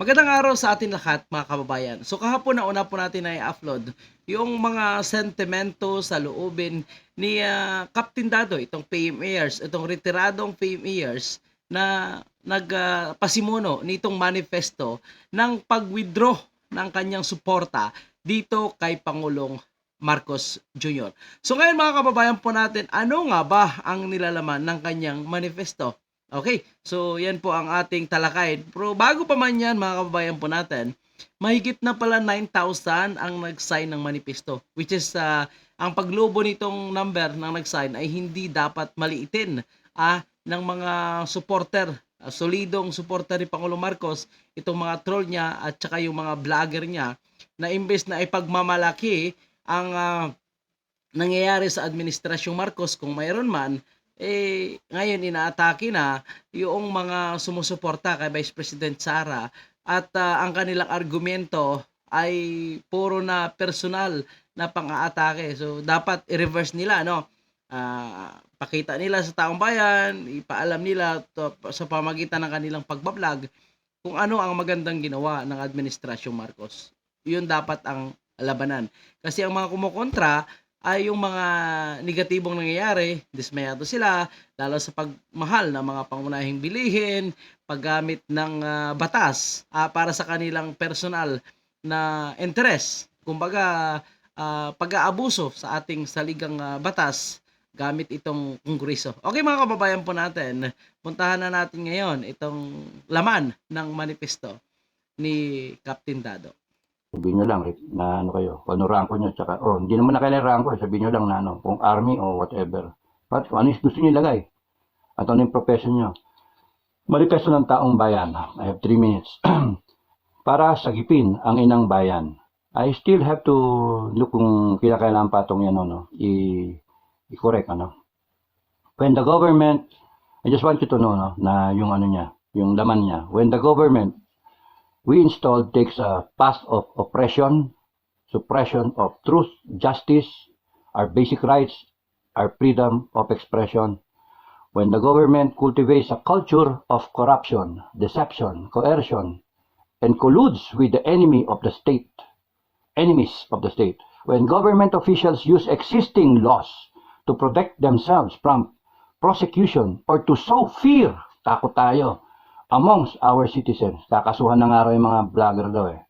Magandang araw sa atin lahat mga kababayan. So kahapon na una po natin na i-upload yung mga sentimento sa loobin ni ah, Captain Dado, itong PMAers, itong retiradong PMAers na nagpasimuno nitong manifesto ng pag-withdraw ng kanyang suporta dito kay Pangulong Marcos Jr. So ngayon mga kababayan po natin, ano nga ba ang nilalaman ng kanyang manifesto? Okay, so yan po ang ating talakayin. Pero bago pa man yan mga kababayan po natin, mahigit na pala 9,000 ang nag-sign ng manifesto. Which is, ah, ang paglobo nitong number ng nag-sign ay hindi dapat maliitin ah, ng mga supporter, ah, solidong supporter ni Pangulong Marcos, itong mga troll niya at saka yung mga vlogger niya na imbes na ipagmamalaki ang ah, nangyayari sa administrasyong Marcos kung mayroon man, eh, ngayon inaatake na yung mga sumusuporta kay Vice President Sara at ah, ang kanilang argumento ay puro na personal na pang-aatake. So, dapat i-reverse nila, no? Ah, pakita nila sa taong bayan, ipaalam nila to, sa pamagitan ng kanilang pagbablog kung ano ang magandang ginawa ng Administrasyong Marcos. Yun dapat ang labanan. Kasi ang mga kumukontra ay yung mga negatibong nangyayari, dismayado sila, lalo sa pagmahal ng mga pangunahing bilihin, paggamit ng ah, batas ah, para sa kanilang personal na interes. Kumbaga, ah, pag-aabuso sa ating saligang ah, batas gamit itong kongreso. Okay mga kababayan po natin, puntahan na natin ngayon itong laman ng manifesto ni Captain Dado. Sabihin nyo lang, na ano kayo, kung ano ranko nyo, tsaka, oh, hindi naman na kailangan ranko, eh, sabihin nyo lang na ano, kung army o whatever. But kung ano yung gusto nyo ilagay, at ano yung profession nyo. Manifesto ng taong bayan, I have three minutes. Para sagipin ang inang bayan, I still have to look kung kinakailangan pa itong ano, i- i-correct, ano. When the government, I just want you to know, no, na yung ano niya, yung laman niya, when the government we install takes a path of oppression, suppression of truth, justice, our basic rights, our freedom of expression. When the government cultivates a culture of corruption, deception, coercion, and colludes with the enemy of the state, enemies of the state. When government officials use existing laws to protect themselves from prosecution or to sow fear, takot tayo, amongst our citizens. Kakasuhan na nga raw yung mga vlogger daw eh.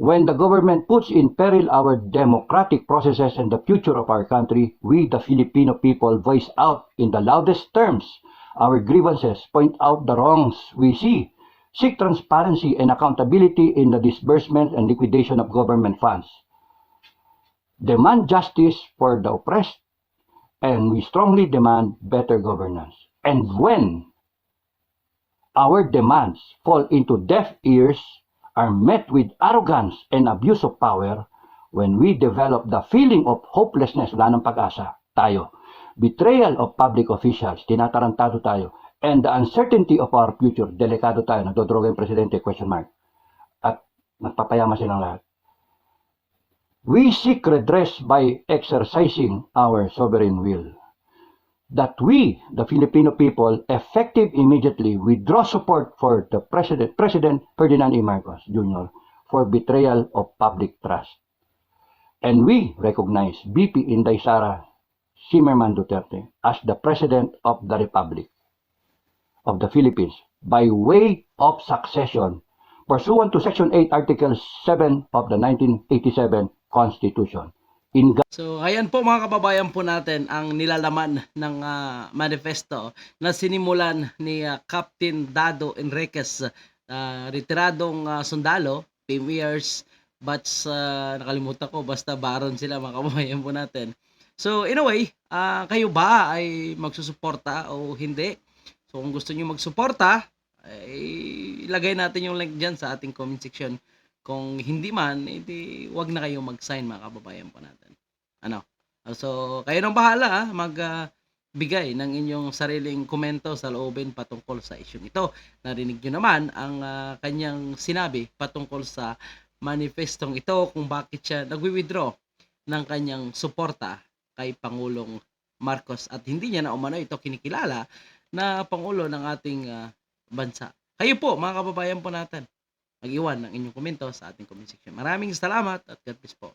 When the government puts in peril our democratic processes and the future of our country, we, the Filipino people, voice out in the loudest terms our grievances, point out the wrongs we see, seek transparency and accountability in the disbursement and liquidation of government funds, demand justice for the oppressed, and we strongly demand better governance. And when our demands fall into deaf ears, are met with arrogance and abuse of power, when we develop the feeling of hopelessness, wala ng pag-asa, tayo, betrayal of public officials, tinatarantado tayo, and the uncertainty of our future, delikado tayo, nagdodroga yung presidente, question mark, at magpapayama silang lahat. We seek redress by exercising our sovereign will that we, the Filipino people, effective immediately withdraw support for the President, President Ferdinand E. Marcos Jr. for betrayal of public trust. And we recognize BP Inday Sara Zimmerman Duterte as the President of the Republic of the Philippines by way of succession pursuant to Section 8, Article 7 of the 1987 Constitution. In So, ayan po mga kababayan po natin ang nilalaman ng ah, manifesto na sinimulan ni ah, Captain Dado Enriquez, ah, retiradong ah, sundalo, years, batch ah, nakalimutan ko, basta baron sila mga kababayan po natin. So, in a way, ah, kayo ba ay magsusuporta o hindi? So, kung gusto niyo magsuporta, ay ilagay natin yung link dyan sa ating comment section. Kung hindi man, edi wag na kayong mag-sign mga kababayan po natin. Ano? So, kayo nang bahala ah, mag ah, bigay ng inyong sariling komento sa loobin patungkol sa isyong ito. Narinig nyo naman ang ah, kanyang sinabi patungkol sa manifestong ito kung bakit siya nagwi-withdraw ng kanyang suporta kay Pangulong Marcos at hindi niya na umano ito kinikilala na Pangulo ng ating ah, bansa. Kayo po, mga kababayan po natin. Mag-iwan ng inyong komento sa ating comment section. Maraming salamat at God bless po.